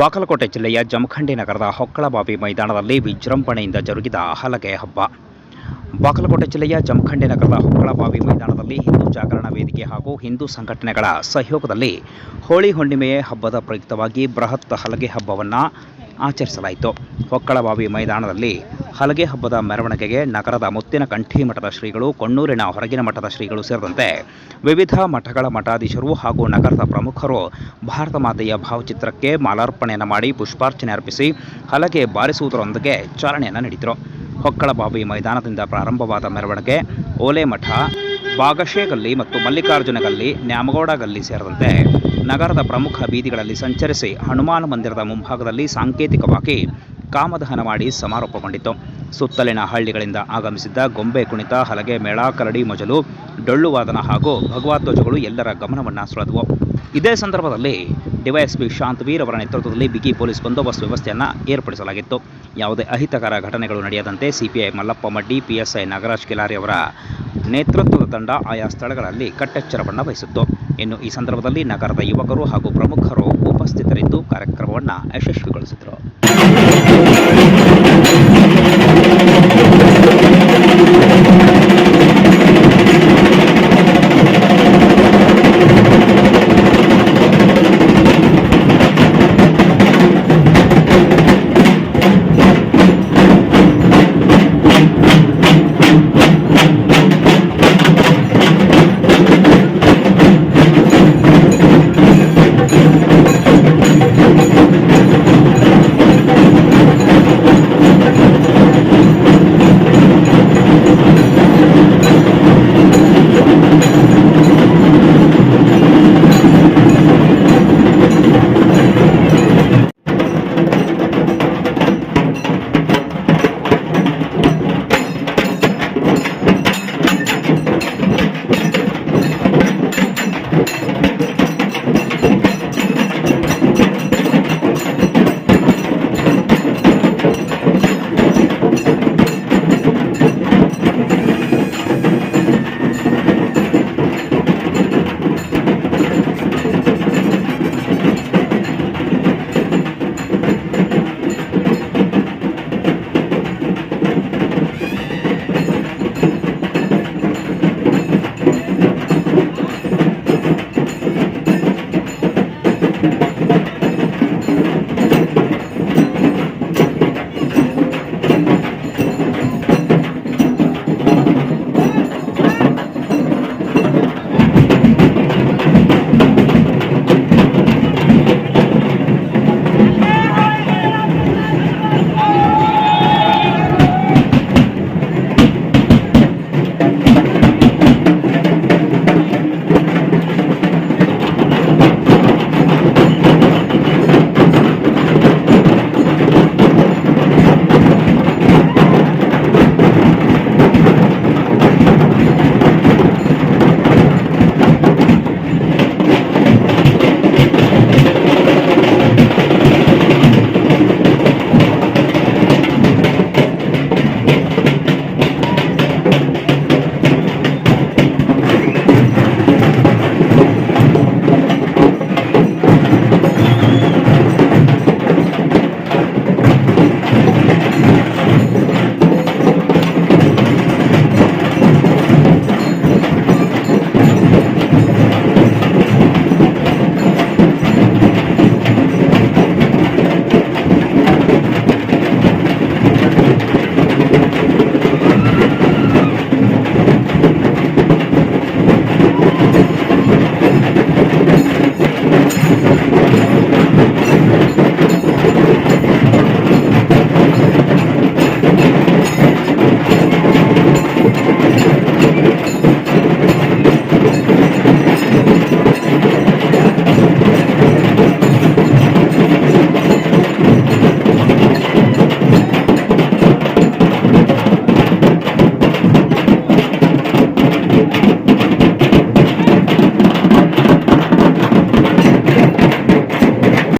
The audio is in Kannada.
ಬಾಗಲಕೋಟೆ ಜಿಲ್ಲೆಯ ಜಮಖಂಡಿ ನಗರದ ಹೊಕ್ಕಳಬಾವಿ ಮೈದಾನದಲ್ಲಿ ವಿಜೃಂಭಣೆಯಿಂದ ಜರುಗಿದ ಹಲಗೆ ಹಬ್ಬ. ಬಾಗಲಕೋಟೆ ಜಿಲ್ಲೆಯ ಜಮಖಂಡಿ ನಗರದ ಹೊಕ್ಕಳಬಾವಿ ಮೈದಾನದಲ್ಲಿ ಹಿಂದೂ ಜಾಗರಣ ವೇದಿಕೆ ಹಾಗೂ ಹಿಂದೂ ಸಂಘಟನೆಗಳ ಸಹಯೋಗದಲ್ಲಿ ಹೋಳಿ ಹುಣ್ಣಿಮೆಯ ಹಬ್ಬದ ಪ್ರಯುಕ್ತವಾಗಿ ಬೃಹತ್ ಹಲಗೆ ಹಬ್ಬವನ್ನು ಆಚರಿಸಲಾಯಿತು. ಹೊಕ್ಕಳಬಾವಿ ಮೈದಾನದಲ್ಲಿ ಹಲಗೆ ಹಬ್ಬದ ಮೆರವಣಿಗೆಗೆ ನಗರದ ಮುತ್ತಿನ ಕಂಠಿ ಮಠದ ಶ್ರೀಗಳು, ಕೊಣ್ಣೂರಿನ ಹೊರಗಿನ ಮಠದ ಶ್ರೀಗಳು ಸೇರಿದಂತೆ ವಿವಿಧ ಮಠಗಳ ಮಠಾಧೀಶರು ಹಾಗೂ ನಗರದ ಪ್ರಮುಖರು ಭಾರತ ಮಾತೆಯ ಭಾವಚಿತ್ರಕ್ಕೆ ಮಾಲಾರ್ಪಣೆಯನ್ನು ಮಾಡಿ ಪುಷ್ಪಾರ್ಚನೆ ಅರ್ಪಿಸಿ ಹಲಗೆ ಬಾರಿಸುವುದರೊಂದಿಗೆ ಚಾಲನೆಯನ್ನು ನೀಡಿದರು. ಹೊಕ್ಕಳಬಾವಿ ಮೈದಾನದಿಂದ ಪ್ರಾರಂಭವಾದ ಮೆರವಣಿಗೆ ಓಲೆ ಮಠ, ಬಾಗಶೇಗಲ್ಲಿ ಮತ್ತು ಮಲ್ಲಿಕಾರ್ಜುನ ಗಲ್ಲಿ ನ್ಯಾಮಗೌಡ ಗಲ್ಲಿ ಸೇರಿದಂತೆ ನಗರದ ಪ್ರಮುಖ ಬೀದಿಗಳಲ್ಲಿ ಸಂಚರಿಸಿ ಹನುಮಾನ ಮಂದಿರದ ಮುಂಭಾಗದಲ್ಲಿ ಸಾಂಕೇತಿಕವಾಗಿ ಕಾಮದಹನ ಮಾಡಿ ಸಮಾರೋಪಗೊಂಡಿತು. ಸುತ್ತಲಿನ ಹಳ್ಳಿಗಳಿಂದ ಆಗಮಿಸಿದ್ದ ಗೊಂಬೆ ಕುಣಿತ, ಹಲಗೆ ಮೇಳ, ಕರಡಿ ಮೊಜಲು ಡೊಳ್ಳು ವಾದನ ಹಾಗೂ ಭಗವಧ್ವಜಗಳು ಎಲ್ಲರ ಗಮನವನ್ನು ಸೆಳೆದವು. ಇದೇ ಸಂದರ್ಭದಲ್ಲಿ ಡಿವೈಎಸ್ಪಿ ಶಾಂತವೀರ್ ಅವರ ನೇತೃತ್ವದಲ್ಲಿ ಬಿಗಿ ಪೊಲೀಸ್ ಬಂದೋಬಸ್ತ್ ವ್ಯವಸ್ಥೆಯನ್ನು ಏರ್ಪಡಿಸಲಾಗಿತ್ತು. ಯಾವುದೇ ಅಹಿತಕರ ಘಟನೆಗಳು ನಡೆಯದಂತೆ ಸಿಪಿಐ ಮಲ್ಲಪ್ಪ ಮಡ್ಡಿ, ಪಿಎಸ್ಐ ನಾಗರಾಜ್ ಕಿಲಾರಿ ಅವರ ನೇತೃತ್ವದ ತಂಡ ಆಯಾ ಸ್ಥಳಗಳಲ್ಲಿ ಕಟ್ಟೆಚ್ಚರವನ್ನು ವಹಿಸಿತ್ತು. ಇನ್ನು ಈ ಸಂದರ್ಭದಲ್ಲಿ ನಗರದ ಯುವಕರು ಹಾಗೂ ಪ್ರಮುಖರು ಉಪಸ್ಥಿತರಿದ್ದು ಕಾರ್ಯಕ್ರಮವನ್ನು ಯಶಸ್ವಿಗೊಳಿಸಿದರು.